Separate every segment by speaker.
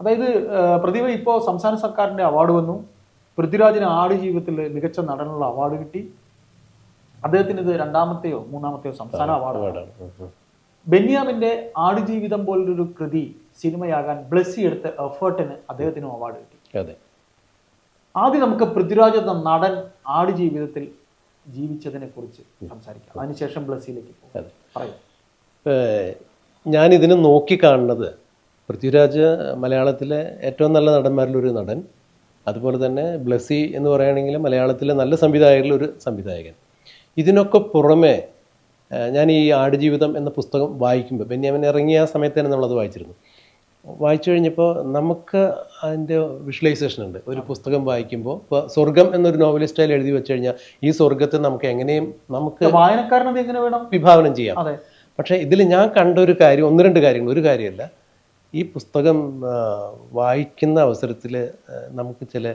Speaker 1: അതായത് പ്രതിഭ ഇപ്പോൾ സംസ്ഥാന സർക്കാരിന്റെ അവാർഡ് വന്നു. പൃഥ്വിരാജിന് ആട് ജീവിതത്തിൽ മികച്ച നടനുള്ള അവാർഡ് കിട്ടി. അദ്ദേഹത്തിന് ഇത് രണ്ടാമത്തെയോ മൂന്നാമത്തെയോ സംസ്ഥാന അവാർഡ്
Speaker 2: അവാർഡാണ്. ആട് ജീവിതം
Speaker 1: ബെന്യാമിന്റെ ആടുജീവിതം പോലൊരു കൃതി സിനിമയാകാൻ ബ്ലസ്സി എടുത്ത എഫേർട്ടിന് അദ്ദേഹത്തിനും അവാർഡ് കിട്ടി.
Speaker 2: അതെ.
Speaker 1: ആദ്യം നമുക്ക് പൃഥ്വിരാജ് എന്ന നടൻ ആടുജീവിതത്തിൽ ജീവിച്ചതിനെ കുറിച്ച് സംസാരിക്കാം. അതിനുശേഷം ബ്ലസ്സിയിലേക്ക്. പറയൂ.
Speaker 2: ഇതിനെ നോക്കിക്കാണുന്നത് പൃഥ്വിരാജ് മലയാളത്തിലെ ഏറ്റവും നല്ല നടന്മാരിലൊരു നടൻ. അതുപോലെ തന്നെ ബ്ലസ്സി എന്ന് പറയുകയാണെങ്കിൽ മലയാളത്തിലെ നല്ല സംവിധായകരിലൊരു സംവിധായകൻ. ഇതിനൊക്കെ പുറമേ ഞാൻ ഈ ആടുജീവിതം എന്ന പുസ്തകം വായിക്കുമ്പോൾ ബെന്യാമിൻ ഇറങ്ങിയ സമയത്ത് തന്നെ നമ്മളത് വായിച്ചിരുന്നു. വായിച്ചു കഴിഞ്ഞപ്പോൾ നമുക്ക് അതിന്റെ വിഷ്വലൈസേഷൻ ഉണ്ട്. ഒരു പുസ്തകം വായിക്കുമ്പോൾ ഇപ്പോൾ സ്വർഗം എന്നൊരു നോവലിസ്റ്റായി എഴുതി വെച്ച് കഴിഞ്ഞാൽ ഈ സ്വർഗത്തെ നമുക്ക് എങ്ങനെയും നമുക്ക്
Speaker 1: വായനക്കാരനത് എങ്ങനെ വേണം?
Speaker 2: വിഭാവനം ചെയ്യാം. പക്ഷേ ഇതിൽ ഞാൻ കണ്ട ഒരു കാര്യം ഒന്ന് രണ്ട് കാര്യങ്ങൾ. ഒരു കാര്യമല്ല ഈ പുസ്തകം വായിക്കുന്ന അവസരത്തിൽ നമുക്ക് ചില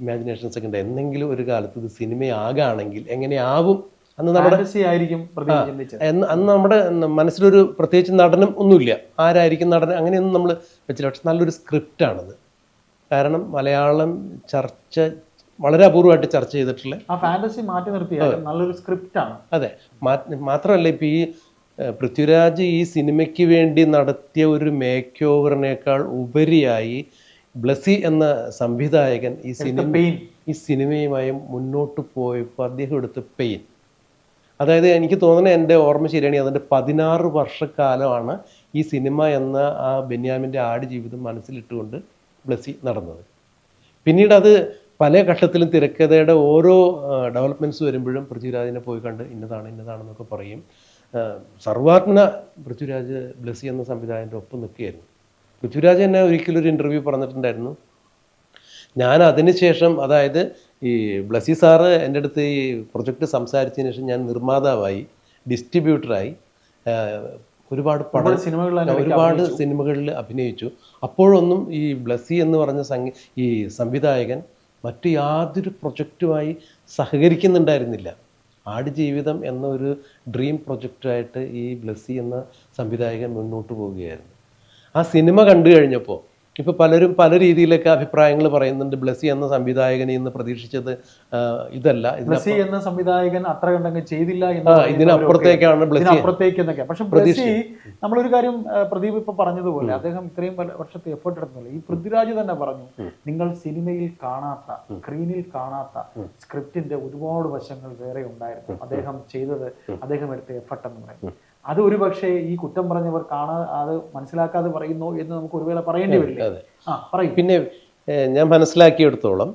Speaker 2: ഇമാജിനേഷൻസ് ഒക്കെ ഉണ്ട്. എന്തെങ്കിലും ഒരു കാലത്ത് ഇത് സിനിമയാകാണെങ്കിൽ എങ്ങനെയാവും അന്ന് നമ്മുടെ
Speaker 1: ആയിരിക്കും
Speaker 2: അന്ന് നമ്മുടെ മനസ്സിലൊരു പ്രത്യേകിച്ച് നടനും ഒന്നുമില്ല. ആരായിരിക്കും നടൻ അങ്ങനെയൊന്നും നമ്മൾ വെച്ചില്ല. പക്ഷെ നല്ലൊരു സ്ക്രിപ്റ്റാണത് കാരണം മലയാളം ചർച്ച വളരെ അപൂർവമായിട്ട് ചർച്ച ചെയ്തിട്ടുള്ള
Speaker 1: ആ ഫാന്റസി മാറ്റി നിർത്തിയാൽ നല്ലൊരു സ്ക്രിപ്റ്റ് ആണ്.
Speaker 2: അതെ. മാത്രമല്ല ഇപ്പം ഈ പൃഥ്വിരാജ് ഈ സിനിമയ്ക്ക് വേണ്ടി നടത്തിയ ഒരു മേക്ക് ഓവറിനേക്കാൾ ഉപരിയായി ബ്ലസി എന്ന സംവിധായകൻ ഈ സിനിമ ഈ സിനിമയുമായി മുന്നോട്ട് പോയപ്പോൾ അദ്ദേഹം എടുത്ത പെയിൻ. അതായത് എനിക്ക് തോന്നുന്നത് എന്റെ ഓർമ്മ ശരിയാണെങ്കിൽ അതിന്റെ പതിനാറ് വർഷക്കാലമാണ് ഈ സിനിമ എന്ന ആ ബെന്യാമിന്റെ ആട് ജീവിതം മനസ്സിലിട്ടുകൊണ്ട് ബ്ലസി നടന്നത്. പിന്നീട് അത് പല ഘട്ടത്തിലും തിരക്കഥയുടെ ഓരോ ഡെവലപ്മെന്റ്സ് വരുമ്പോഴും പൃഥ്വിരാജിനെ പോയി കണ്ട് ഇന്നതാണ് ഇന്നതാണെന്നൊക്കെ പറയും. സർവാത്മന പൃഥ്വിരാജ് ബ്ലസ് എന്ന സംവിധായകന്റെ ഒപ്പം നിൽക്കുകയായിരുന്നു. പൃഥ്വിരാജ് എന്നെ ഒരിക്കലും ഒരു ഇന്റർവ്യൂ പറഞ്ഞിട്ടുണ്ടായിരുന്നു. ഞാൻ അതിനുശേഷം അതായത് ഈ ബ്ലസി സാറ് എന്റെ അടുത്ത് ഈ പ്രൊജക്റ്റ് സംസാരിച്ചതിന് ശേഷം ഞാൻ നിർമ്മാതാവായി ഡിസ്ട്രിബ്യൂട്ടറായി ഒരുപാട് പടം
Speaker 1: സിനിമകളിൽ
Speaker 2: ഒരുപാട് സിനിമകളിൽ അഭിനയിച്ചു. അപ്പോഴൊന്നും ഈ ബ്ലസ്സി എന്ന് പറഞ്ഞ സംഗീ ഈ സംവിധായകൻ മറ്റു യാതൊരു പ്രൊജക്റ്റുമായി സഹകരിക്കുന്നുണ്ടായിരുന്നില്ല. ആടുജീവിതം എന്നൊരു ഡ്രീം പ്രൊജക്റ്റായിട്ട് ഈ ബ്ലസ്സി എന്ന സംവിധായകൻ മുന്നോട്ട് പോവുകയായിരുന്നു. ആ സിനിമ കണ്ടു കഴിഞ്ഞപ്പോൾ ഇപ്പോൾ പലരും പല രീതിയിലൊക്കെ അഭിപ്രായങ്ങൾ പറയുന്നുണ്ട്. ബ്ലസ്സി എന്ന സംവിധായകനെ ഇന്ന് പ്രതീക്ഷിച്ചത് ഇതല്ല.
Speaker 1: ബ്ലസ്സി എന്ന സംവിധായകൻ അത്ര കണ്ടങ്ങ് ചെയ്തില്ല എന്ന്
Speaker 2: ഇതിനപ്പുറത്തേക്കാണ് ബ്ലസ്സി.
Speaker 1: ഇതിനപ്പുറത്തേക്ക് എന്നൊക്കെ. പക്ഷെ ബ്ലസ്സി നമ്മളൊരു കാര്യം പ്രദീപ് ഇപ്പൊ പറഞ്ഞതുപോലെ അദ്ദേഹം ഇത്രയും വർഷത്തെ എഫേർട്ട് എടുത്തില്ല ഈ പൃഥ്വിരാജ് തന്നെ പറഞ്ഞു നിങ്ങൾ സിനിമയിൽ കാണാത്ത സ്ക്രീനിൽ കാണാത്ത സ്ക്രിപ്റ്റിന്റെ ഒരുപാട് വശങ്ങൾ വേറെ ഉണ്ടായിരുന്നു. അദ്ദേഹം ചെയ്തത് അദ്ദേഹം എടുത്ത എഫർട്ട് എന്ന് പറയുന്നത് അത് ഒരു പക്ഷേ ഈ കുറ്റം പറഞ്ഞവർ കാണാ അത് മനസ്സിലാക്കാതെ പറയുന്നു എന്ന് നമുക്ക് ഒരുവേള പറയേണ്ടി വരില്ല? ആ പറയും.
Speaker 2: പിന്നെ ഞാൻ മനസ്സിലാക്കിയെടുത്തോളം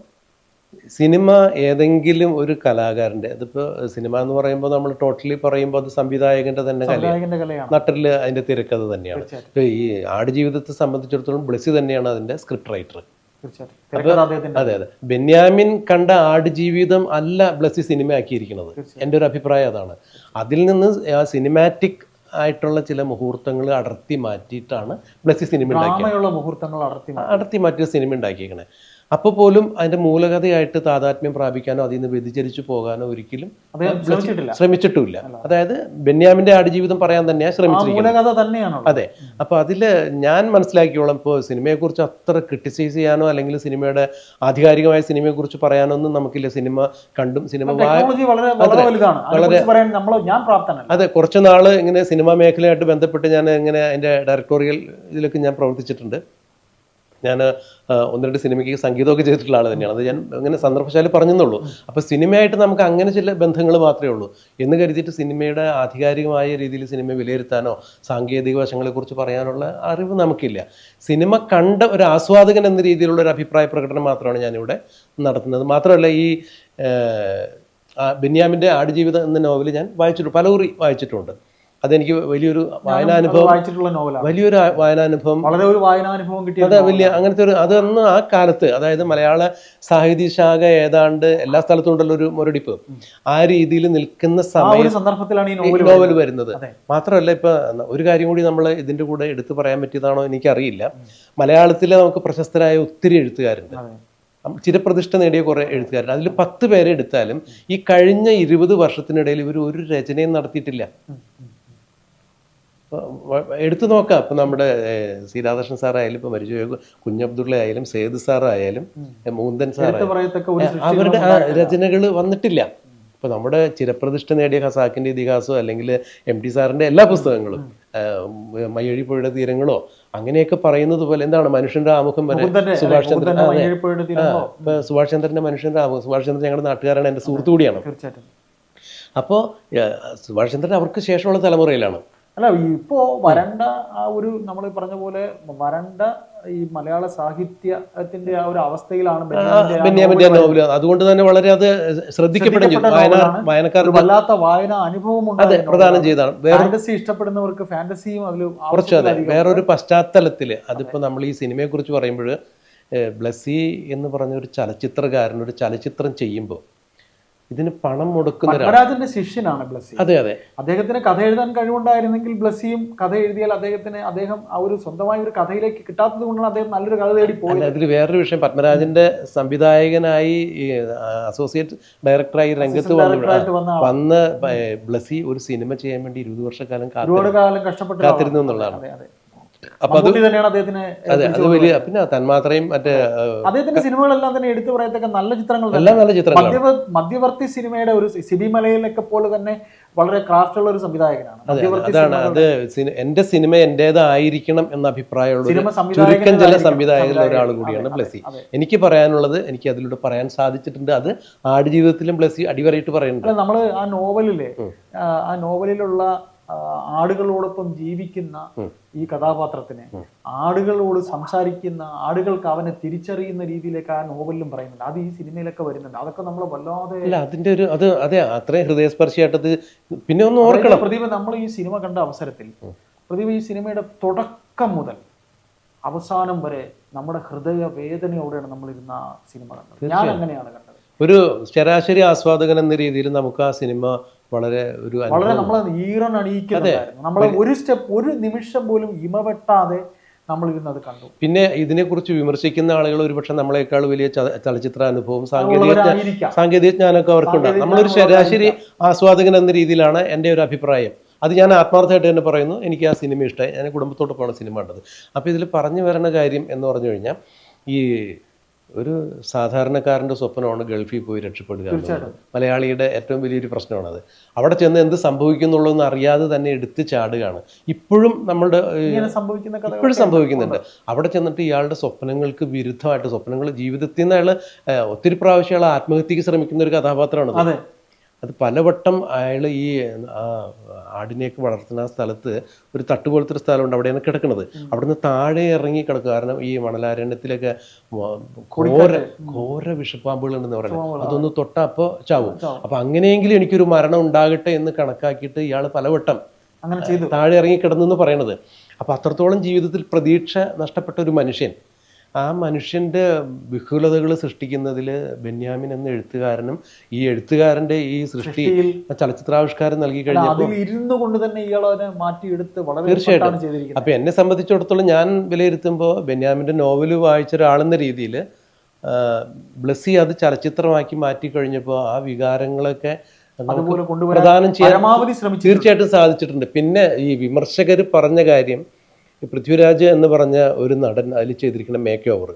Speaker 2: സിനിമ ഏതെങ്കിലും ഒരു കലാകാരന്റെ അതിപ്പോൾ സിനിമ എന്ന് പറയുമ്പോൾ നമ്മൾ ടോട്ടലി പറയുമ്പോൾ അത് സംവിധായകന്റെ തന്നെ കലയാണ്.
Speaker 1: നട്ടിൽ
Speaker 2: നട്ടിൽ അതിന്റെ തിരക്കഥ തന്നെയാണ്. ഈ ആടുജീവിതത്തെ സംബന്ധിച്ചിടത്തോളം ബ്ലസ്സി തന്നെയാണ് അതിന്റെ സ്ക്രിപ്റ്റ് റൈറ്റർ അതെ അതെ ബെന്യാമിൻ കണ്ട ആട് ജീവിതം അല്ല ബ്ലസ്സി സിനിമ ആക്കിയിരിക്കുന്നത് എന്റെ ഒരു അഭിപ്രായം അതാണ്. അതിൽ നിന്ന് ആ സിനിമാറ്റിക് ആയിട്ടുള്ള ചില മുഹൂർത്തങ്ങൾ അടർത്തി മാറ്റിയിട്ടാണ് ബ്ലസ്സി സിനിമ ഉണ്ടാക്കിയത്.
Speaker 1: മുഹൂർത്തങ്ങൾ. അടർത്തി
Speaker 2: മാറ്റിയ സിനിമ ഉണ്ടാക്കിയേക്കണേ. അപ്പോൾ പോലും അതിന്റെ മൂലകഥയായിട്ട് താതാത്മ്യം പ്രാപിക്കാനോ അതിൽ നിന്ന് വ്യതിചരിച്ചു പോകാനോ ഒരിക്കലും
Speaker 1: ശ്രമിച്ചിട്ടില്ല.
Speaker 2: അതായത് ബെന്യാമിന്റെ ആടുജീവിതം പറയാൻ തന്നെയാണ് ശ്രമിച്ചിരിക്കുന്നത്. അതെ. അപ്പൊ അതിൽ ഞാൻ മനസ്സിലാക്കിയോളം ഇപ്പോൾ സിനിമയെക്കുറിച്ച് അത്ര ക്രിട്ടിസൈസ് ചെയ്യാനോ അല്ലെങ്കിൽ സിനിമയുടെ ആധികാരികമായ സിനിമയെക്കുറിച്ച് പറയാനോ ഒന്നും നമുക്കില്ല. സിനിമ കണ്ടും സിനിമ
Speaker 1: വളരെ
Speaker 2: അതെ. കുറച്ച് നാൾ ഇങ്ങനെ സിനിമാ മേഖലയായിട്ട് ബന്ധപ്പെട്ട് ഞാൻ ഇങ്ങനെ അതിന്റെ ഡയറക്ടോറിയൽ ഇതിലൊക്കെ ഞാൻ പ്രവർത്തിച്ചിട്ടുണ്ട്. ഞാൻ ഒന്ന് രണ്ട് സിനിമയ്ക്ക് സംഗീതമൊക്കെ ചെയ്തിട്ടുള്ള ആൾ തന്നെയാണ്. അത് ഞാൻ അങ്ങനെ സന്ദർഭശാലി പറഞ്ഞെന്നുള്ളൂ. അപ്പോൾ സിനിമയായിട്ട് നമുക്ക് അങ്ങനെ ചില ബന്ധങ്ങൾ മാത്രമേ ഉള്ളൂ. എന്ന് കരുതിയിട്ട് സിനിമയുടെ ആധികാരികമായ രീതിയിൽ സിനിമ വിലയിരുത്താനോ സാങ്കേതിക വശങ്ങളെക്കുറിച്ച് പറയാനുള്ള അറിവ് നമുക്കില്ല. സിനിമ കണ്ട ഒരു ആസ്വാദകൻ എന്ന രീതിയിലുള്ള ഒരു അഭിപ്രായ പ്രകടനം മാത്രമാണ് ഞാനിവിടെ നടത്തുന്നത്. മാത്രമല്ല ഈ ബെന്യാമിന്റെ ആടുജീവിതം എന്ന നോവൽ ഞാൻ വായിച്ചിട്ടുണ്ട്. പലകുറി വായിച്ചിട്ടുണ്ട്. അതെനിക്ക് വലിയൊരു വായനാനുഭവം
Speaker 1: വായിച്ചിട്ടുള്ള നോവലാണ്.
Speaker 2: വലിയൊരു വായനാനുഭവം
Speaker 1: വളരെ ഒരു വായനാനുഭവം കിട്ടിയ
Speaker 2: അതെ വലിയ അങ്ങനത്തെ ഒരു അതൊന്ന് ആ കാലത്ത് അതായത് മലയാള സാഹിത്യ ശാഖ ഏതാണ്ട് എല്ലാ സ്ഥലത്തും ഉണ്ടല്ലോ ഒരു മുരടിപ്പ്. ആ രീതിയിൽ നിൽക്കുന്ന സമയം
Speaker 1: സന്ദർഭത്തിലാണ് ഈ നോവൽ
Speaker 2: വരുന്നത്. മാത്രമല്ല ഇപ്പൊ ഒരു കാര്യം കൂടി നമ്മൾ ഇതിന്റെ കൂടെ എടുത്തു പറയാൻ പറ്റിയതാണോ എനിക്കറിയില്ല. മലയാളത്തിലെ നമുക്ക് പ്രശസ്തരായ ഒത്തിരി എഴുത്തുകാരുണ്ട്.
Speaker 1: അതെ.
Speaker 2: ചിരപ്രതിഷ്ഠ നേടിയ കുറെ എഴുത്തുകാരുണ്ട്. അതിൽ പത്ത് പേരെ എടുത്താലും ഈ കഴിഞ്ഞ ഇരുപത് വർഷത്തിനിടയിൽ ഇവർ ഒരു രചനയും നടത്തിയിട്ടില്ല. എടുത്തു നോക്കാം. ഇപ്പം നമ്മുടെ സീതാകൃഷ്ണൻ സി രാധാകൃഷ്ണൻ സാറായാലും ഇപ്പം മരിച്ചു കുഞ്ഞബ്ദുള്ള ആയാലും സേതു സാറായാലും മൂന്തൻ സാറായാലും. അവരുടെ ആ രചനകൾ വന്നിട്ടില്ല. ഇപ്പൊ നമ്മുടെ ചിരപ്രതിഷ്ഠ നേടിയ ഖസാക്കിന്റെ ഇതിഹാസോ അല്ലെങ്കിൽ എം ടി സാറിന്റെ എല്ലാ പുസ്തകങ്ങളും മയ്യഴിപ്പുഴയുടെ മയ്യഴി പുഴയുടെ തീരങ്ങളോ അങ്ങനെയൊക്കെ പറയുന്നത് പോലെ എന്താണ് മനുഷ്യന്റെ ആമുഖം വരെ? സുഭാഷ് ചന്ദ്രൻ.
Speaker 1: മയ്യഴിപ്പുഴയുടെ
Speaker 2: സുഭാഷ് ചന്ദ്രന്റെ മനുഷ്യന്റെ ആമുഖം സുഭാഷ് ചന്ദ്രൻ ഞങ്ങളുടെ നാട്ടുകാരാണ് എന്റെ സുഹൃത്തു കൂടിയാണ്.
Speaker 1: അപ്പോ
Speaker 2: അപ്പോൾ സുഭാഷ് ചന്ദ്രൻ അവർക്ക് ശേഷമുള്ള തലമുറയിലാണ്.
Speaker 1: അല്ല ഇപ്പോ വരണ്ട ആ ഒരു നമ്മൾ പറഞ്ഞ പോലെ വരണ്ട ഈ മലയാള സാഹിത്യത്തിന്റെ ആ ഒരു അവസ്ഥയിലാണ് ബെന്യാമിന്റെ നോവൽ
Speaker 2: അതുകൊണ്ട് തന്നെ വളരെ അത് ശ്രദ്ധിക്കപ്പെടുന്നു
Speaker 1: വല്ലാത്ത വായന അനുഭവം
Speaker 2: അതെ പ്രദാനം ചെയ്താണ്.
Speaker 1: ഫാന്റസി ഇഷ്ടപ്പെടുന്നവർക്ക് ഫാന്റസിയും അതിൽ
Speaker 2: കുറച്ച് അതെ. വേറൊരു പശ്ചാത്തലത്തിൽ അതിപ്പോ നമ്മൾ ഈ സിനിമയെ കുറിച്ച് പറയുമ്പോൾ ബ്ലസ്സി എന്ന് പറഞ്ഞ ഒരു ചലച്ചിത്രകാരൻ ഒരു ചലച്ചിത്രം ചെയ്യുമ്പോൾ ഇതിന് പണം മുടക്കുന്ന
Speaker 1: പത്മരാജന്റെ ശിഷ്യനാണ് ബ്ലസ്സി.
Speaker 2: അതെ അതെ.
Speaker 1: അദ്ദേഹത്തിന് കഥ എഴുതാൻ കഴിവുണ്ടായിരുന്നെങ്കിൽ ബ്ലസ്സിയും കഥ എഴുതിയാൽ അദ്ദേഹത്തിന് അദ്ദേഹം ആ ഒരു സ്വന്തമായ ഒരു കഥയിലേക്ക് കിട്ടാത്തത് കൊണ്ടാണ് അദ്ദേഹം നല്ലൊരു കഥ തേടി പോയത്.
Speaker 2: അതിൽ വേറൊരു വിഷയം. പത്മരാജന്റെ സംവിധായകനായി അസോസിയേറ്റ് ഡയറക്ടറായി രംഗത്ത് വന്നു
Speaker 1: വന്ന
Speaker 2: ബ്ലസ്സി ഒരു സിനിമ ചെയ്യാൻ വേണ്ടി ഇരുപത് വർഷക്കാലം കാത്തിരുന്നു.
Speaker 1: കാലം കഷ്ടപ്പെട്ടു
Speaker 2: കാത്തിരുന്നു എന്നുള്ളതാണ്.
Speaker 1: അതെ അതെ.
Speaker 2: അപ്പൊ അത്
Speaker 1: തന്നെയാണ് അദ്ദേഹത്തിന്
Speaker 2: അതെ അത് വലിയ പിന്നെ തന്മാത്രയും മറ്റേ
Speaker 1: അദ്ദേഹത്തിന്റെ സിനിമകളെല്ലാം തന്നെ എടുത്തു പറയത്തക്ക നല്ല ചിത്രങ്ങൾ.
Speaker 2: എല്ലാം നല്ല
Speaker 1: മധ്യവർത്തി സിനിമയുടെ ഒരു സിബി മലയിലൊക്കെ പോലെ തന്നെ വളരെ ക്രാഫ്റ്റ് ഉള്ള ഒരു സംവിധായകനാണ്.
Speaker 2: അതാണ്. അത് എന്റെ സിനിമ എന്റേതായിരിക്കണം എന്ന അഭിപ്രായമുള്ള ചുരുക്കം ചില. സംവിധായകരിൽ ഒരാൾ. കൂടിയാണ്
Speaker 1: ബ്ലസി
Speaker 2: എനിക്ക് പറയാനുള്ളത് എനിക്ക് അതിലൂടെ പറയാൻ സാധിച്ചിട്ടുണ്ട്. അത് ആടുജീവിതത്തിലും ബ്ലസ്സി അടിവരയിട്ട് പറയുന്നുണ്ട്.
Speaker 1: നമ്മൾ ആ നോവലിലെ ആ, നോവലിലുള്ള ആടുകളോടൊപ്പം ജീവിക്കുന്ന ഈ കഥാപാത്രത്തിന് ആടുകളോട് സംസാരിക്കുന്ന ആടുകൾക്ക് അവനെ തിരിച്ചറിയുന്ന രീതിയിലേക്ക് ആ നോവലിലും പറയുന്നുണ്ട്. അത് ഈ സിനിമയിലൊക്കെ വരുന്നുണ്ട്. അതൊക്കെ നമ്മൾ വല്ലാതെ
Speaker 2: അല്ല അതിന്റെ ഒരു അത് അതെ അത്രയും ഹൃദയസ്പർശിയായിട്ടത് പിന്നെ ഒന്ന് ഓർക്കണം.
Speaker 1: പ്രദീപ് നമ്മൾ ഈ സിനിമ കണ്ട അവസരത്തിൽ പ്രദീപ് ഈ സിനിമയുടെ തുടക്കം മുതൽ അവസാനം വരെ നമ്മുടെ ഹൃദയ വേദനയോടെയാണ് നമ്മൾ ഇരുന്ന ആ സിനിമ കണ്ടത്. ഞാൻ അങ്ങനെയാണ് കണ്ടത്.
Speaker 2: ഒരു ശരാശരി ആസ്വാദകൻ എന്ന രീതിയിൽ നമുക്ക് ആ സിനിമ വളരെ ഒരു
Speaker 1: വളരെ നമ്മൾ ഈറൻ അണിയിക്കുന്നുണ്ടായിരുന്നു. നമ്മൾ ഒരു സ്റ്റെപ്പ് ഒരു നിമിഷം പോലും ഇമവെട്ടാതെ നമ്മൾ ഇരുന്നത് കണ്ടു.
Speaker 2: പിന്നെ ഇതിനെക്കുറിച്ച് വിമർശിക്കുന്ന ആളുകൾ ഒരുപക്ഷെ നമ്മളെക്കാൾ വലിയ ചല- ചലച്ചിത്ര അനുഭവം സാങ്കേതിക സാങ്കേതിക ജ്ഞാനമൊക്കെ അവർക്കുണ്ട്. നമ്മളൊരു ശരാശരി ആസ്വാദകൻ എന്ന രീതിയിലാണ് എന്റെ ഒരു അഭിപ്രായം. അത് ഞാൻ ആത്മാർത്ഥമായിട്ട് തന്നെ പറയുന്നു. എനിക്ക് ആ സിനിമ ഇഷ്ടമായി. ഞാൻ കുടുംബത്തോടൊപ്പമാണ് സിനിമ കണ്ടത്. അപ്പോൾ ഇതിൽ പറഞ്ഞു വരേണ്ട കാര്യം എന്ന് പറഞ്ഞു കഴിഞ്ഞാൽ ഈ ഒരു സാധാരണക്കാരന്റെ സ്വപ്നമാണ് ഗൾഫിൽ പോയി രക്ഷപ്പെടുക എന്നുള്ളത്. മലയാളിയുടെ ഏറ്റവും വലിയൊരു പ്രശ്നമാണത്. അവിടെ ചെന്ന് എന്ത് സംഭവിക്കുന്നുള്ളതെന്ന് അറിയാതെ തന്നെ എടുത്ത് ചാടുകയാണ്. ഇപ്പോഴും നമ്മളുടെ ഇപ്പോഴും സംഭവിക്കുന്നുണ്ട്. അവിടെ ചെന്നിട്ട് ഇയാളുടെ സ്വപ്നങ്ങൾക്ക് വിരുദ്ധമായിട്ട് സ്വപ്നങ്ങൾ ജീവിതത്തിൽ നിന്ന് അയാൾ ഒത്തിരി പ്രാവശ്യം അയാൾ ആത്മഹത്യക്ക് ശ്രമിക്കുന്ന ഒരു കഥാപാത്രമാണ്.
Speaker 1: അതെ
Speaker 2: പലവട്ടം അയാൾ ഈ ആടിനെയൊക്കെ വളർത്തുന്ന ആ സ്ഥലത്ത് ഒരു തട്ടുപോലത്തെ ഒരു സ്ഥലമുണ്ട് അവിടെയാണ് കിടക്കുന്നത്. അവിടുന്ന് താഴെ ഇറങ്ങി കിടക്കുക. കാരണം ഈ മണലാരണ്യത്തിലൊക്കെ ഘോര ഘോര വിഷപ്പാമ്പുകളുണ്ടെന്ന് പറയുന്നത്. അതൊന്ന് തൊട്ട അപ്പോൾ ചാവും. അപ്പൊ അങ്ങനെയെങ്കിലും എനിക്കൊരു മരണം ഉണ്ടാകട്ടെ എന്ന് കണക്കാക്കിയിട്ട് ഇയാൾ പലവട്ടം
Speaker 1: അങ്ങനെ
Speaker 2: താഴെ ഇറങ്ങി കിടന്നു എന്ന് പറയണത് അപ്പൊ അത്രത്തോളം ജീവിതത്തിൽ പ്രതീക്ഷ നഷ്ടപ്പെട്ട ഒരു മനുഷ്യൻ ആ മനുഷ്യന്റെ വിഹുലതകൾ സൃഷ്ടിക്കുന്നതിൽ ബെന്യാമിൻ എന്ന എഴുത്തുകാരനും ഈ എഴുത്തുകാരന്റെ ഈ സൃഷ്ടി ചലച്ചിത്രാവിഷ്കാരം നൽകി
Speaker 1: കഴിഞ്ഞാൽ
Speaker 2: കഴിഞ്ഞപ്പോൾ
Speaker 1: ഇരുന്നു കൊണ്ട് തന്നെ ഇയാൾ അതിനെ മാറ്റിയെടുത്ത് വളരെ
Speaker 2: തീർച്ചയായിട്ടും. അപ്പം എന്നെ സംബന്ധിച്ചിടത്തോളം ഞാൻ വിലയിരുത്തുമ്പോൾ ബെന്യാമിന്റെ നോവൽ വായിച്ച ഒരാളെന്ന രീതിയിൽ ബ്ലസ്സി അത് ചലച്ചിത്രമാക്കി മാറ്റി കഴിഞ്ഞപ്പോൾ ആ വികാരങ്ങളൊക്കെ പ്രദാനം ചെയ്യാൻ തീർച്ചയായിട്ടും സാധിച്ചിട്ടുണ്ട്. പിന്നെ ഈ വിമർശകർ പറഞ്ഞ കാര്യം ഈ പൃഥ്വിരാജ് എന്ന് പറഞ്ഞ ഒരു നടൻ അതിൽ ചെയ്തിരിക്കുന്ന മേക്ക് ഓവർ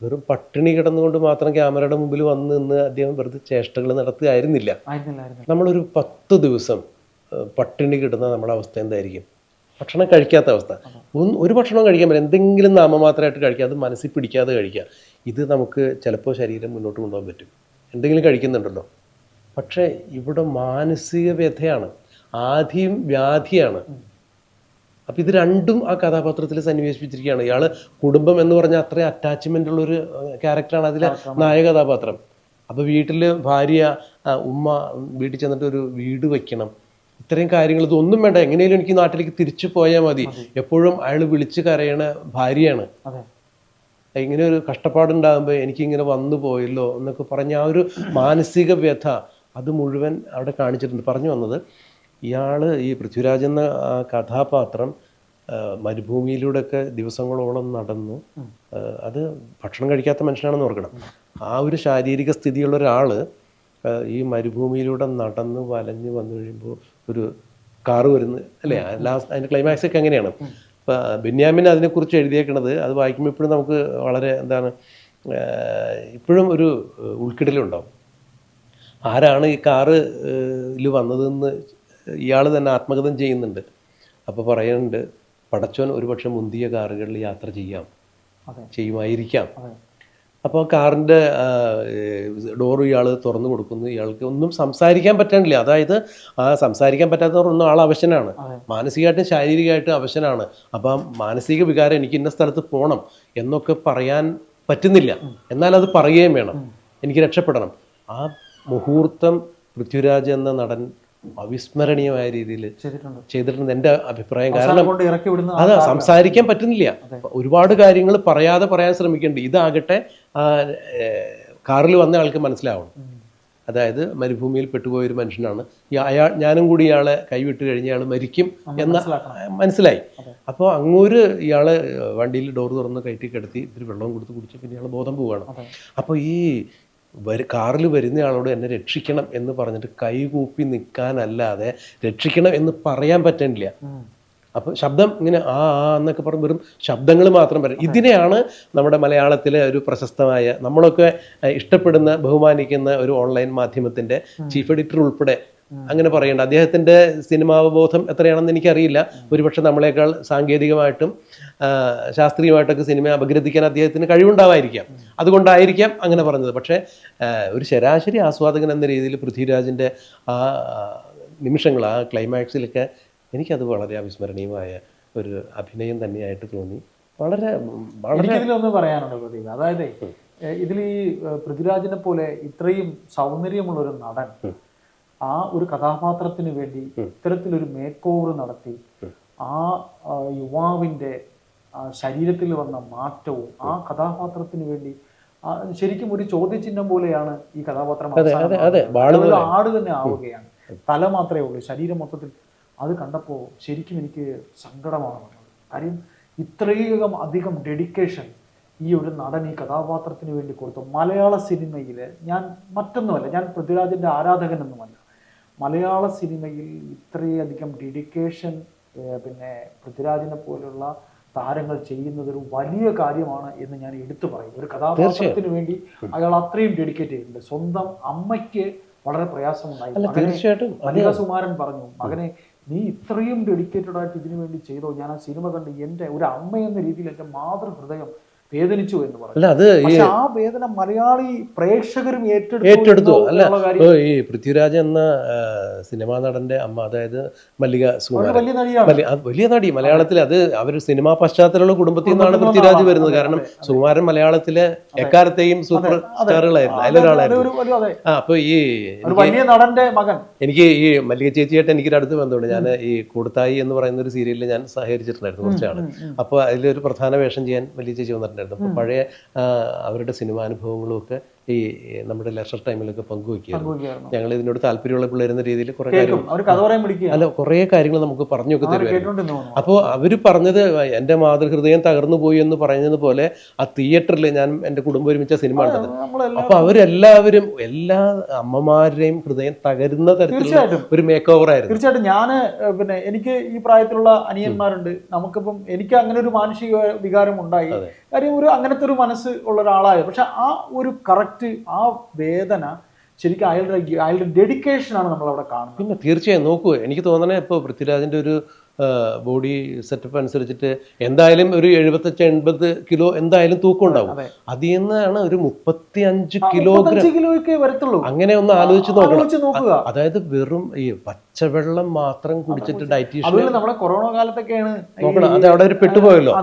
Speaker 2: വെറും പട്ടിണി കിടന്നുകൊണ്ട് മാത്രം ക്യാമറയുടെ മുമ്പിൽ വന്ന് നിന്ന് അദ്ദേഹം വെറുതെ ചേഷ്ടകൾ നടത്തുകയായിരുന്നില്ല. നമ്മളൊരു പത്ത് ദിവസം പട്ടിണി കിടന്ന നമ്മുടെ അവസ്ഥ എന്തായിരിക്കും? ഭക്ഷണം കഴിക്കാത്ത അവസ്ഥ. ഒരു ഭക്ഷണം കഴിക്കാൻ പറ്റില്ല. എന്തെങ്കിലും നാമമാത്രമായിട്ട് കഴിക്കുക. അത് മനസ്സിൽ പിടിക്കാതെ കഴിക്കുക. ഇത് നമുക്ക് ചിലപ്പോൾ ശരീരം മുന്നോട്ട് കൊണ്ടുപോകാൻ പറ്റും. എന്തെങ്കിലും കഴിക്കുന്നുണ്ടല്ലോ. പക്ഷേ ഇവിടെ മാനസിക വ്യഥയാണ്. ആധിയും വ്യാധിയാണ്. അപ്പം ഇത് രണ്ടും ആ കഥാപാത്രത്തിൽ സന്നിവേശിപ്പിച്ചിരിക്കുകയാണ്. ഇയാൾ കുടുംബം എന്ന് പറഞ്ഞാൽ അത്രയും അറ്റാച്ച്മെന്റ് ഉള്ളൊരു ക്യാരക്ടറാണ് അതിലെ നായക കഥാപാത്രം. അപ്പോൾ വീട്ടിൽ ഭാര്യ ഉമ്മ വീട്ടിൽ ചെന്നിട്ട് ഒരു വീട് വെക്കണം. ഇത്രയും കാര്യങ്ങൾ ഇതൊന്നും വേണ്ട. എങ്ങനെയും എനിക്ക് നാട്ടിലേക്ക് തിരിച്ചു പോയാൽ മതി. എപ്പോഴും അയാൾ വിളിച്ച് കരയണ ഭാര്യയാണ്. ഇങ്ങനെ ഒരു കഷ്ടപ്പാടുണ്ടാകുമ്പോൾ എനിക്കിങ്ങനെ വന്നു പോയല്ലോ എന്നൊക്കെ പറഞ്ഞ ആ ഒരു മാനസിക വ്യഥ അത് മുഴുവൻ അവിടെ കാണിച്ചിട്ടുണ്ട്. പറഞ്ഞു വന്നത് ഇയാൾ ഈ പൃഥ്വിരാജ് എന്ന ആ കഥാപാത്രം മരുഭൂമിയിലൂടെ മരുഭൂമിയിലൂടെയൊക്കെ ദിവസങ്ങളോളം നടന്നു. അത് ഭക്ഷണം കഴിക്കാത്ത മനുഷ്യനാണെന്ന് ഓർക്കണം. ആ ഒരു ശാരീരിക സ്ഥിതിയുള്ള ഒരാൾ ഈ മരുഭൂമിയിലൂടെ നടന്ന് വലഞ്ഞ് വന്നു കഴിയുമ്പോൾ ഒരു കാറ് വരുന്നു അല്ലേ? ലാസ്റ്റ് അതിന്റെ ക്ലൈമാക്സ് ഒക്കെ എങ്ങനെയാണ് ഇപ്പം ബെന്യാമിൻ അതിനെക്കുറിച്ച് എഴുതിയേക്കണത് അത് വായിക്കുമ്പോൾ ഇപ്പോഴും നമുക്ക് വളരെ എന്താണ് ഇപ്പോഴും ഒരു ഉൾക്കിടലുണ്ടാവും. ആരാണ് ഈ കാറ് ഇതിൽ വന്നതെന്ന് ഇയാൾ തന്നെ ആത്മകഥം ചെയ്യുന്നുണ്ട്. അപ്പോൾ പറയുന്നുണ്ട് പടച്ചോൻ ഒരുപക്ഷെ മുന്തിയ കാറുകളിൽ യാത്ര ചെയ്യാം. ചെയ്യുമായിരിക്കാം. അപ്പോൾ കാറിന്റെ ഡോർ ഇയാൾ തുറന്നു കൊടുക്കുന്നു. ഇയാൾക്ക് ഒന്നും സംസാരിക്കാൻ പറ്റണില്ല. അതായത് ആ സംസാരിക്കാൻ പറ്റാത്തവർ ഒന്നും ആൾ അവശനാണ്. മാനസികമായിട്ടും ശാരീരികമായിട്ടും അവശനാണ്. അപ്പം മാനസിക വികാരം എനിക്ക് ഇന്ന സ്ഥലത്ത് പോകണം എന്നൊക്കെ പറയാൻ പറ്റുന്നില്ല. എന്നാൽ അത് പറയുകയും വേണം. എനിക്ക് രക്ഷപ്പെടണം. ആ മുഹൂർത്തം പൃഥ്വിരാജ് എന്ന നടൻ അവിസ്മരണീയമായ രീതിയിൽ
Speaker 1: ചെയ്തിട്ടുണ്ട്.
Speaker 2: എന്റെ അഭിപ്രായം. കാരണം അതാ സംസാരിക്കാൻ പറ്റുന്നില്ല. ഒരുപാട് കാര്യങ്ങൾ പറയാതെ പറയാൻ ശ്രമിക്കുന്നുണ്ട് ഇതാകട്ടെ കാറിൽ വന്ന ആൾക്ക് മനസ്സിലാവണം. അതായത് മരുഭൂമിയിൽ പെട്ടുപോയ ഒരു മനുഷ്യനാണ്. അയാൾ ഞാനും കൂടി ഇയാളെ കൈവിട്ട് കഴിഞ്ഞ ഇയാൾ മരിക്കും എന്ന മനസ്സിലായി. അപ്പോൾ അങ്ങൂര് ഇയാളെ വണ്ടിയിൽ ഡോർ തുറന്ന് കയറ്റി കിടത്തി ഇത്തിരി വെള്ളം കൊടുത്ത് കുടിച്ച് പിന്നെ ഇയാൾ ബോധം പോവുകയാണ് അപ്പോൾ ഈ വരു കാറിൽ വരുന്നയാളോട് എന്നെ രക്ഷിക്കണം എന്ന് പറഞ്ഞിട്ട് കൈകൂപ്പി നിൽക്കാനല്ലാതെ രക്ഷിക്കണം എന്ന് പറയാൻ പറ്റണില്ല
Speaker 1: അപ്പൊ
Speaker 2: അപ്പോൾ ശബ്ദം ഇങ്ങനെ ആ ആ എന്നൊക്കെ പറഞ്ഞ് വെറും ശബ്ദങ്ങൾ മാത്രം പറയും. ഇതിനെയാണ് നമ്മുടെ മലയാളത്തിലെ ഒരു പ്രശസ്തമായ നമ്മളൊക്കെ ഇഷ്ടപ്പെടുന്ന ബഹുമാനിക്കുന്ന ഒരു ഓൺലൈൻ മാധ്യമത്തിന്റെ ചീഫ് എഡിറ്റർ ഉൾപ്പെടെ അങ്ങനെ പറയേണ്ട. അദ്ദേഹത്തിന്റെ സിനിമാവബോധം എത്രയാണെന്ന് എനിക്കറിയില്ല. ഒരുപക്ഷെ നമ്മളെക്കാൾ സാങ്കേതികമായിട്ടും ശാസ്ത്രീയമായിട്ടൊക്കെ സിനിമയെ അപഗ്രഥിക്കാൻ അദ്ദേഹത്തിന് കഴിവുണ്ടാവായിരിക്കാം അതുകൊണ്ടായിരിക്കാം അങ്ങനെ പറഞ്ഞത്. പക്ഷേ ഒരു ശരാശരി ആസ്വാദകൻ എന്ന രീതിയിൽ പൃഥ്വിരാജിന്റെ ആ നിമിഷങ്ങൾ ആ ക്ലൈമാക്സിലൊക്കെ എനിക്കത് വളരെ അവിസ്മരണീയമായ ഒരു അഭിനയം തന്നെയായിട്ട് തോന്നി. വളരെ വളരെ
Speaker 1: ഒന്ന് പറയാനുണ്ട് പ്രദീപ് അതായത് ഇതിൽ ഈ പൃഥ്വിരാജിനെ പോലെ ഇത്രയും സൗന്ദര്യമുള്ള ഒരു നടൻ ആ ഒരു കഥാപാത്രത്തിന് വേണ്ടി ഇത്തരത്തിലൊരു മേക്ക് ഓവർ നടത്തി ആ യുവാവിന്റെ ശരീരത്തിൽ വന്ന മാറ്റവും ആ കഥാപാത്രത്തിന് വേണ്ടി ശരിക്കും ഒരു ചോദ്യചിഹ്നം പോലെയാണ് ഈ കഥാപാത്രം ആട് തന്നെ ആവുകയാണ്. തല മാത്രമേ ഉള്ളൂ. ശരീരം മൊത്തത്തിൽ അത് കണ്ടപ്പോൾ ശരിക്കും എനിക്ക് സങ്കടമാണ് കാര്യം ഇത്രയധികം അധികം ഡെഡിക്കേഷൻ ഈ ഒരു നടൻ ഈ കഥാപാത്രത്തിന് വേണ്ടി കൊടുത്തു. മലയാള സിനിമയിൽ ഞാൻ മറ്റൊന്നുമല്ല ഞാൻ പൃഥ്വിരാജിന്റെ ആരാധകനൊന്നുമല്ല മലയാള സിനിമയിൽ ഇത്രയധികം ഡെഡിക്കേഷൻ പിന്നെ പൃഥ്വിരാജിനെ പോലുള്ള താരങ്ങൾ ചെയ്യുന്നത് ഒരു വലിയ കാര്യമാണ് എന്ന് ഞാൻ എടുത്തു പറയും ഒരു കഥാപാത്രത്തിന് വേണ്ടി അയാൾ അത്രയും ഡെഡിക്കേറ്റ് ചെയ്തിട്ടുണ്ട്. സ്വന്തം അമ്മയ്ക്ക് വളരെ പ്രയാസമുണ്ടായി.
Speaker 2: തീർച്ചയായിട്ടും.
Speaker 1: സുമാരൻ പറഞ്ഞു മകനെ നീ ഇത്രയും ഡെഡിക്കേറ്റഡ് ആയിട്ട് ഇതിനു വേണ്ടി ചെയ്തോ? ഞാൻ ആ സിനിമ കണ്ട് എന്റെ ഒരു അമ്മ എന്ന രീതിയിൽ എന്റെ മാതൃഹൃദയം വേദനിച്ചു എന്ന് പറഞ്ഞു.
Speaker 2: അല്ല അത് ഈ
Speaker 1: ആ വേദന മലയാളി പ്രേക്ഷകരും ഏറ്റെടുത്തു
Speaker 2: അല്ല ഈ പൃഥ്വിരാജ് എന്ന സിനിമാ നടന്റെ അമ്മ അതായത് മല്ലിക സുകുമാരൻ.
Speaker 1: വലിയ
Speaker 2: നടി. മലയാളത്തിൽ അത് അവർ സിനിമാ പശ്ചാത്തലമുള്ള കുടുംബത്തിൽ നിന്നാണ് പൃഥ്വിരാജ് വരുന്നത്. കാരണം സുകുമാരൻ മലയാളത്തിലെ എക്കാലത്തെയും സൂപ്പർ സ്റ്റാറുകളായിരുന്നു.
Speaker 1: അതെ,
Speaker 2: അതിലൊരാളായിരുന്നു ആ അപ്പൊ ഈ
Speaker 1: വലിയ നടന്റെ മകൻ.
Speaker 2: എനിക്ക് ഈ മല്ലിക ചേച്ചിയായിട്ട് എനിക്കൊരു അടുത്ത് ബന്ധമുണ്ട്. ഞാൻ ഈ കൂടത്തായി എന്ന് പറയുന്ന ഒരു സീരിയലിൽ ഞാൻ സഹകരിച്ചിട്ടുണ്ടായിരുന്നു കുറച്ചാണ് അപ്പോൾ അതിലൊരു പ്രധാന വേഷം ചെയ്യാൻ മല്ലിക ചേച്ചി വന്നിട്ടുണ്ടായിരുന്നു അപ്പോൾ പഴയ അവരുടെ സിനിമാനുഭവങ്ങളും ഒക്കെ ഈ നമ്മുടെ ലെഷർ ടൈമിലൊക്കെ പങ്കുവെക്കുകയായിരുന്നു. ഞങ്ങൾ ഇതിനോട് താല്പര്യമുള്ള പിള്ളേരെന്ന രീതിയിൽ കുറെ കാര്യം
Speaker 1: അവർ കഥ പറയാൻ വിളിക്കുക.
Speaker 2: അല്ല കുറേ കാര്യങ്ങൾ നമുക്ക് പറഞ്ഞൊക്കെ തരുമായിരുന്നു. അപ്പോൾ അവർ പറഞ്ഞത് എന്റെ മാതൃഹൃദയം തകർന്നു പോയി എന്ന് പറയുന്നത് പോലെ ആ തിയേറ്ററിൽ ഞാൻ എന്റെ കുടുംബം ഒരുമിച്ച സിനിമ കണ്ടത്
Speaker 1: നമ്മളെല്ലാം
Speaker 2: അപ്പൊ അവരെല്ലാവരും എല്ലാ അമ്മമാരുടെയും ഹൃദയം തകരുന്ന തരത്തിലുള്ള ഒരു മേക്ക് ഓവർ ആയിരുന്നു.
Speaker 1: തീർച്ചയായിട്ടും. ഞാൻ പിന്നെ എനിക്ക് ഈ പ്രായത്തിലുള്ള അനിയന്മാരുണ്ട്. നമുക്കിപ്പം എനിക്ക് അങ്ങനെ ഒരു മാനുഷിക വികാരം ഉണ്ടായി. കാര്യം ഒരു അങ്ങനത്തെ ഒരു മനസ്സ് ഉള്ള ഒരാളായത്. പക്ഷെ ആ ഒരു കറക്റ്റ് ആ വേദന ശരിക്കും അയാളുടെ അയാളുടെ ഡെഡിക്കേഷൻ ആണ് നമ്മൾ അവിടെ കാണുന്നത്.
Speaker 2: പിന്നെ തീർച്ചയായും നോക്കൂ എനിക്ക് തോന്നണേ ഇപ്പോൾ പൃഥ്വിരാജിന്റെ ഒരു ബോഡി സെറ്റപ്പ് അനുസരിച്ചിട്ട് എന്തായാലും ഒരു എഴുപത്തഞ്ച് എൺപത് കിലോ എന്തായാലും തൂക്കം ഉണ്ടാവും.
Speaker 1: അതെ.
Speaker 2: അതിൽ നിന്നാണ് ഒരു മുപ്പത്തി അഞ്ച് കിലോഗ്രാം അങ്ങനെ ഒന്ന് ആലോചിച്ച് നോക്കണം.
Speaker 1: നോക്കുക.
Speaker 2: അതായത് വെറും ഈ പച്ചവെള്ളം മാത്രം കുടിച്ചിട്ട് ഡയറ്റീഷ്യൻ
Speaker 1: നമ്മുടെ കൊറോണ കാലത്തൊക്കെയാണ്
Speaker 2: നോക്കണം. അത് അവിടെ ഒരു പെട്ടുപോയല്ലോ.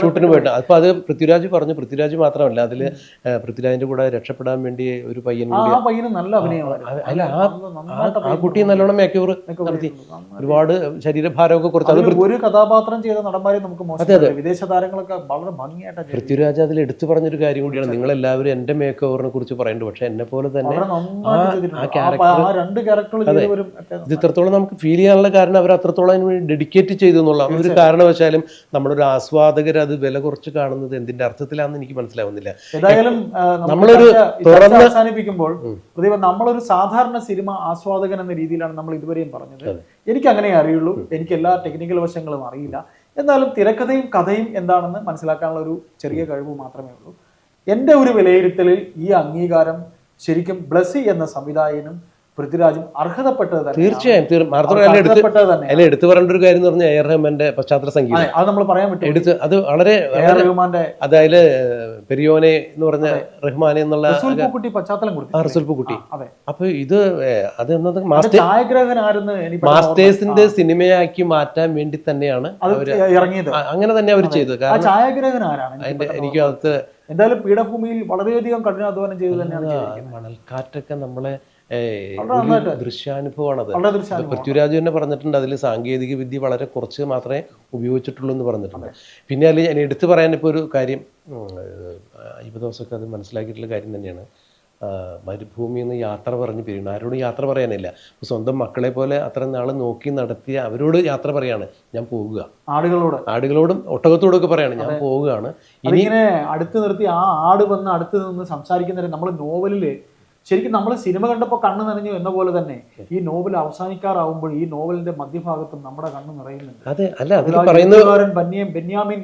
Speaker 2: ഷൂട്ടിന് പോയിട്ട്. അപ്പൊ അത് പൃഥ്വിരാജ് പറഞ്ഞു. പൃഥ്വിരാജ് മാത്രമല്ല അതിൽ പൃഥ്വിരാജിന്റെ കൂടെ രക്ഷപ്പെടാൻ വേണ്ടി ഒരു പയ്യൻ അല്ല, ആ കുട്ടി നല്ലോണം മേക്കൂർ നടത്തി. ഒരുപാട് ശരീരഭാരമൊക്കെ അത്
Speaker 1: ഒരു കഥാപാത്രം ചെയ്ത നടന്മാരെ നമുക്ക് വിദേശ താരങ്ങളൊക്കെ വളരെ ഭംഗിയായിട്ട്.
Speaker 2: പൃഥ്വിരാജ് അതിൽ എടുത്തു പറഞ്ഞൊരു കാര്യം കൂടിയാണ്. നിങ്ങൾ എല്ലാവരും എന്റെ മേക്ക് ഓവറിനെ കുറിച്ച് പറയുന്നുണ്ട് പക്ഷെ എന്നെ പോലെ തന്നെ
Speaker 1: രണ്ട്
Speaker 2: ഇത് ഇത്രത്തോളം നമുക്ക് ഫീൽ ചെയ്യാനുള്ള കാരണം അവർ അത്രത്തോളം അതിന് വേണ്ടി ഡെഡിക്കേറ്റ് ചെയ്തു എന്നുള്ള ഒരു കാരണവശാലും നമ്മളൊരു ആസ്വാദകർ അത് വില കുറച്ച് കാണുന്നത് എന്തിന്റെ അർത്ഥത്തിലാണെന്ന് എനിക്ക് മനസ്സിലാവുന്നില്ല.
Speaker 1: ഏതായാലും
Speaker 2: നമ്മളൊരു തുറന്ന-
Speaker 1: അവസാനിപ്പിക്കുമ്പോൾ നമ്മളൊരു സാധാരണ സിനിമ ആസ്വാദകൻ എന്ന രീതിയിലാണ് നമ്മൾ ഇതുവരെയും പറഞ്ഞത്. എനിക്ക് അങ്ങനെ അറിയുള്ളൂ. എനിക്ക് എല്ലാ ടെക്നിക്കൽ വശങ്ങളും അറിയില്ല. എന്നാലും തിരക്കഥയും കഥയും എന്താണെന്ന് മനസ്സിലാക്കാനുള്ള ഒരു ചെറിയ കഴിവ് മാത്രമേ ഉള്ളൂ. എന്റെ ഒരു വിലയിരുത്തലിൽ ഈ അംഗീകാരം ശരിക്കും ബ്ലസ്സി എന്ന സംവിധായകനും പൃഥ്വിരാജും അർഹതപ്പെട്ടത് തന്നെ
Speaker 2: തീർച്ചയായും തീർ- എടുത്ത് പറയേണ്ട ഒരു കാര്യം എന്ന് പറഞ്ഞാൽ എ ആർ റഹ്മാന്റെ പശ്ചാത്തല സംഗീതം.
Speaker 1: അതെ നമ്മൾ പറയാൻ പറ്റും.
Speaker 2: എടുത്ത് അത് വളരെ
Speaker 1: റഹ്മാന്റെ
Speaker 2: അതായത് പെരിയോനെ എന്ന് പറഞ്ഞ റഹ്മാനെ എന്നുള്ള
Speaker 1: പശ്ചാത്തലം കൊടുത്തു. അതെ.
Speaker 2: അപ്പൊ ഇത് അത് എന്നത് മാസ്റ്റേഴ്സിന്റെ സിനിമയാക്കി മാറ്റാൻ വേണ്ടി തന്നെയാണ്
Speaker 1: ഇറങ്ങിയത്.
Speaker 2: അങ്ങനെ തന്നെ അവർ ചെയ്തത്.
Speaker 1: ഛായാഗ്രഹകൻ ആരാണ്? എനിക്ക്
Speaker 2: അത്
Speaker 1: എന്തായാലും പീഠഭൂമിയിൽ വളരെയധികം കഠിനാധ്വാനം ചെയ്തു തന്നെയാണ്
Speaker 2: മണൽക്കാറ്റൊക്കെ നമ്മളെ ദൃശ്യാനുഭവമാണത്. പൃഥ്വിരാജ് തന്നെ പറഞ്ഞിട്ടുണ്ട് അതിൽ സാങ്കേതിക വിദ്യ വളരെ കുറച്ച് മാത്രമേ ഉപയോഗിച്ചിട്ടുള്ളൂ എന്ന് പറഞ്ഞിട്ടുണ്ട്. പിന്നെ അതിൽ ഞാൻ എടുത്തു പറയാൻ ഇപ്പോൾ ഒരു കാര്യം അയ്യപ്പ ദിവസമൊക്കെ അത് മനസ്സിലാക്കിയിട്ടുള്ള കാര്യം തന്നെയാണ്. മരുഭൂമിയിൽ നിന്ന് യാത്ര പറഞ്ഞ് പിരിയണം ആരോടും യാത്ര പറയാനില്ല. സ്വന്തം മക്കളെ പോലെ അത്ര നാൾ നോക്കി നടത്തിയ അവരോട് യാത്ര പറയാണ് ഞാൻ പോകുക
Speaker 1: ആടുകളോട്.
Speaker 2: ആടുകളോടും ഒട്ടകത്തോടൊക്കെ പറയാണ് ഞാൻ പോവുകയാണ്. ഇനി
Speaker 1: ഇങ്ങനെ അടുത്ത് നിർത്തി ആ ആട് വന്ന് അടുത്ത് നിന്ന് സംസാരിക്കുന്നവരെ നമ്മൾ നോവലിൽ ശരിക്കും നമ്മൾ സിനിമ കണ്ടപ്പോൾ കണ്ണ് നനഞ്ഞു എന്ന പോലെ തന്നെ ഈ നോവൽ അവസാനിക്കാറാവുമ്പോൾ ഈ നോവലിന്റെ മധ്യഭാഗത്തും നമ്മുടെ കണ്ണ് നിറയുന്നുണ്ട്.
Speaker 2: അതെ അല്ല അതിൽ
Speaker 1: ബെന്യാമിൻ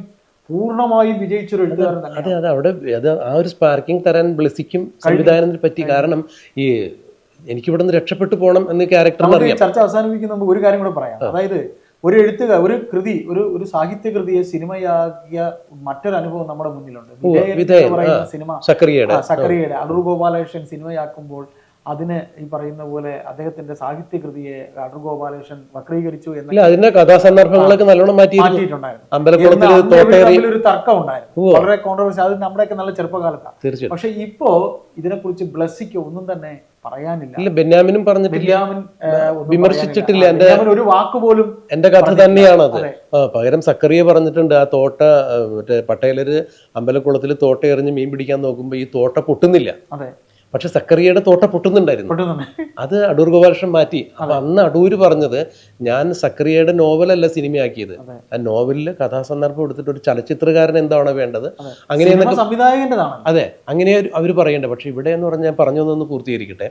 Speaker 1: പൂർണമായും വിജയിച്ചൊരു എഴുത്തുകാരൻ
Speaker 2: അതെ അതെ അവിടെ അത് ആ ഒരു സ്പാർക്കിംഗ് തരാൻ ബ്ലസിക്കും സംവിധാനത്തിന് പറ്റി കാരണം ഈ എനിക്ക് ഇവിടെ നിന്ന് രക്ഷപ്പെട്ടു പോകണം എന്ന് ക്യാരക്ടറിന്
Speaker 1: നമുക്ക്
Speaker 2: അറിയാം.
Speaker 1: ചർച്ച അവസാനിപ്പിക്കുന്ന ഒരു കാര്യം കൂടെ പറയാം. അതായത് ഒരു എഴുത്തുകാർ ഒരു കൃതി ഒരു ഒരു സാഹിത്യ കൃതിയെ സിനിമയാക്കിയ മറ്റൊരു അനുഭവം നമ്മുടെ മുന്നിലുണ്ട്. സിനിമ സക്രിയയുടെ സക്രിയയുടെ അടൂർ ഗോപാലകൃഷ്ണൻ സിനിമയാക്കുമ്പോൾ അതിന് ഈ പറയുന്ന പോലെ അദ്ദേഹത്തിന്റെ സാഹിത്യ കൃതിയെ അടൂർ ഗോപാലകൃഷ്ണൻ വക്രീകരിച്ചു എന്ന്
Speaker 2: അതിന്റെ കഥാസന്ദർഭങ്ങളൊക്കെ നല്ലോണം
Speaker 1: മാറ്റിയിട്ടുണ്ടായിരുന്നു. ഒരു തർക്കം ഉണ്ടായിരുന്നു വളരെ കോൺട്രവേഴ്സി അത് നമ്മുടെയൊക്കെ നല്ല ചെറുപ്പകാലത്താണ് പക്ഷെ ഇപ്പോ ഇതിനെക്കുറിച്ച് ബ്ലസ്സിക്ക് ഒന്നും തന്നെ പറയാനില്ല.
Speaker 2: ഇല്ല ബെന്യാമിനും പറഞ്ഞിട്ടില്ല.
Speaker 1: ബെന്യാമിൻ
Speaker 2: വിമർശിച്ചിട്ടില്ല.
Speaker 1: എന്റെ ഒരു വാക്ക് പോലും
Speaker 2: എന്റെ കഥ തന്നെയാണ്
Speaker 1: അത്.
Speaker 2: പകരം സക്കറിയ പറഞ്ഞിട്ടുണ്ട് ആ തോട്ട മറ്റേ പട്ടേലര് അമ്പലക്കുളത്തിൽ തോട്ട എറിഞ്ഞ് മീൻ പിടിക്കാൻ നോക്കുമ്പോൾ ഈ തോട്ട പൊട്ടുന്നില്ല.
Speaker 1: അതെ.
Speaker 2: പക്ഷെ സക്കറിയയുടെ തോട്ട പൊട്ടുന്നുണ്ടായിരുന്നു. അത് അടൂർ ഗോപാലകൃഷ്ണൻ മാറ്റി. അപ്പൊ അന്ന് അടൂർ പറഞ്ഞത് ഞാൻ സക്കറിയയുടെ നോവലല്ല സിനിമയാക്കിയത്. ആ നോവലിൽ കഥാസന്ദർഭം എടുത്തിട്ട് ഒരു ചലച്ചിത്രകാരൻ എന്താണ് വേണ്ടത്? അങ്ങനെ അതെ. അങ്ങനെ അവർ പറയണ്ടേ? പക്ഷെ ഇവിടെ എന്ന് പറഞ്ഞാൽ പറഞ്ഞു ഒന്ന് പൂർത്തീകരിക്കട്ടെ.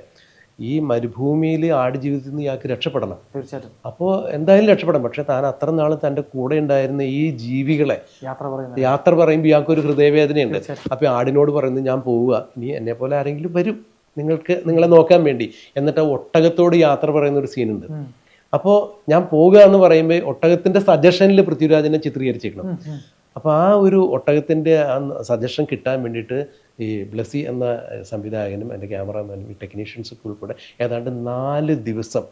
Speaker 2: ഈ മരുഭൂമിയിൽ ആടുജീവിതത്തിൽ നിന്ന് ഇയാൾക്ക് രക്ഷപ്പെടണം.
Speaker 1: തീർച്ചയായിട്ടും.
Speaker 2: അപ്പോൾ എന്തായാലും രക്ഷപ്പെടണം. പക്ഷെ താൻ അത്ര നാൾ തന്റെ കൂടെ ഉണ്ടായിരുന്ന ഈ ജീവികളെ
Speaker 1: യാത്ര പറയുന്നത്.
Speaker 2: യാത്ര പറയുമ്പോൾ ഇയാൾക്ക് ഒരു ഹൃദയവേദനയുണ്ട്. അപ്പോൾ ആടിനോട് പറയുന്നത് ഞാൻ പോവുക. ഇനി എന്നെ പോലെ ആരെങ്കിലും വരും. നിങ്ങൾക്ക് നിങ്ങളെ നോക്കാൻ വേണ്ടി. എന്നിട്ട് ഒട്ടകത്തോട് യാത്ര പറയുന്ന ഒരു സീനുണ്ട്. അപ്പോൾ ഞാൻ പോവുക എന്ന് പറയുമ്പോൾ ഒട്ടകത്തിന്റെ സജഷനിൽ പൃഥ്വിരാജിനെ ചിത്രീകരിച്ചേക്കണം.
Speaker 1: ഉം.
Speaker 2: അപ്പോൾ ആ ഒരു ഒട്ടകത്തിന്റെ ആ സജഷൻ കിട്ടാൻ വേണ്ടിയിട്ട് ഈ ബ്ലസി എന്ന സംവിധായകനും എന്റെ ക്യാമറാമാനും ഈ ടെക്നീഷ്യൻസൊക്കെ ഉൾപ്പെടെ ഏതാണ്ട് നാല് ദിവസം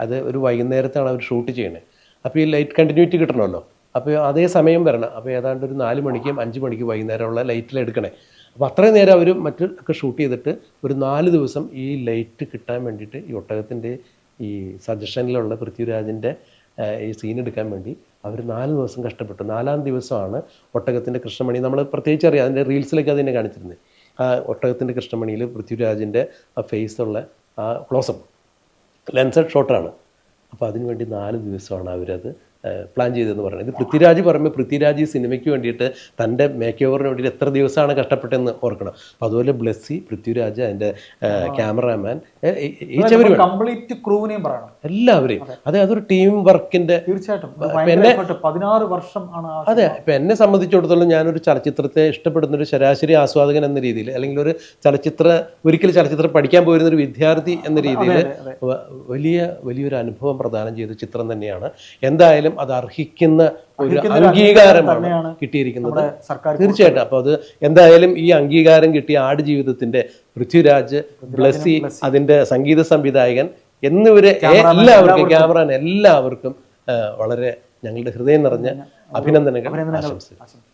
Speaker 2: അത് ഒരു വൈകുന്നേരത്താണ് അവർ ഷൂട്ട് ചെയ്യുന്നത് അപ്പോൾ ഈ ലൈറ്റ് കണ്ടിന്യൂറ്റി കിട്ടണമല്ലോ. അപ്പോൾ അതേ സമയം വരണം. അപ്പോൾ ഏതാണ്ട് ഒരു നാല് മണിക്കും അഞ്ച് മണിക്കും വൈകുന്നേരമുള്ള ലൈറ്റിൽ എടുക്കണേ. അപ്പോൾ അത്രയും നേരം അവർ മറ്റൊക്കെ ഷൂട്ട് ചെയ്തിട്ട് ഒരു നാല് ദിവസം ഈ ലൈറ്റ് കിട്ടാൻ വേണ്ടിയിട്ട് ഈ ഒട്ടകത്തിന്റെ ഈ സജഷനിലുള്ള പൃഥ്വിരാജിന്റെ ഈ സീൻ എടുക്കാൻ വേണ്ടി അവർ നാല് ദിവസം കഷ്ടപ്പെട്ടു. നാലാം ദിവസമാണ് ഒട്ടകത്തിന്റെ കൃഷ്ണമണി. നമ്മൾ പ്രത്യേകിച്ച് അറിയാം അതിന്റെ റീൽസിലൊക്കെ അതിനെ കാണിച്ചിരുന്നത് ആ ഒട്ടകത്തിന്റെ കൃഷ്ണമണിയിൽ പൃഥ്വിരാജിന്റെ ആ ഫേസുള്ള ആ ക്ലോസപ്പ് ലെൻസഡ് ഷോട്ടാണ്. അപ്പോൾ അതിനുവേണ്ടി നാല് ദിവസമാണ് അവരത് പ്ലാൻ ചെയ്തതെന്ന് പറയുന്നത്. ഇത് പൃഥ്വിരാജ് പറയുമ്പോൾ പൃഥ്വിരാജ് ഈ സിനിമയ്ക്ക് വേണ്ടിയിട്ട് തന്റെ മേക്ക് ഓവറിന് വേണ്ടിയിട്ട് എത്ര ദിവസമാണ് കഷ്ടപ്പെട്ടെന്ന് ഓർക്കണം. അപ്പോൾ അതുപോലെ ബ്ലെസ്സി പൃഥ്വിരാജ് അതിന്റെ ക്യാമറാമാൻ
Speaker 1: കംപ്ലീറ്റ് ക്രൂവിനെയും പറയണം.
Speaker 2: എല്ലാവരെയും. അതെ. അതൊരു ടീം വർക്കിന്റെ
Speaker 1: തീർച്ചയായിട്ടും. പതിനാറ് വർഷം ആണ്
Speaker 2: അതെ ഇപ്പം എന്നെ സംബന്ധിച്ചിടത്തോളം ഞാനൊരു ചലച്ചിത്രത്തെ ഇഷ്ടപ്പെടുന്ന ഒരു ശരാശരി ആസ്വാദകൻ എന്ന രീതിയിൽ അല്ലെങ്കിൽ ഒരു ചലച്ചിത്ര ഒരിക്കലും ചലച്ചിത്രം പഠിക്കാൻ പോയിരുന്ന ഒരു വിദ്യാർത്ഥി എന്ന രീതിയിൽ വലിയ വലിയൊരു അനുഭവം പ്രദാനം ചെയ്ത ചിത്രം തന്നെയാണ്. എന്തായാലും അത് അർഹിക്കുന്ന ഒരു അംഗീകാരമാണ് കിട്ടിയിരിക്കുന്നത്. തീർച്ചയായിട്ടും. അപ്പോൾ അത് എന്തായാലും ഈ അംഗീകാരം കിട്ടിയ ആട് ജീവിതത്തിന്റെ പൃഥ്വിരാജ് ബ്ലസ്സി അതിന്റെ സംഗീത സംവിധായകൻ എന്നിവരെ എല്ലാവർക്കും ക്യാമറാൻ എല്ലാവർക്കും വളരെ ഞങ്ങളുടെ ഹൃദയം നിറഞ്ഞ അഭിനന്ദനങ്ങൾ
Speaker 1: ആശംസിക്കുന്നു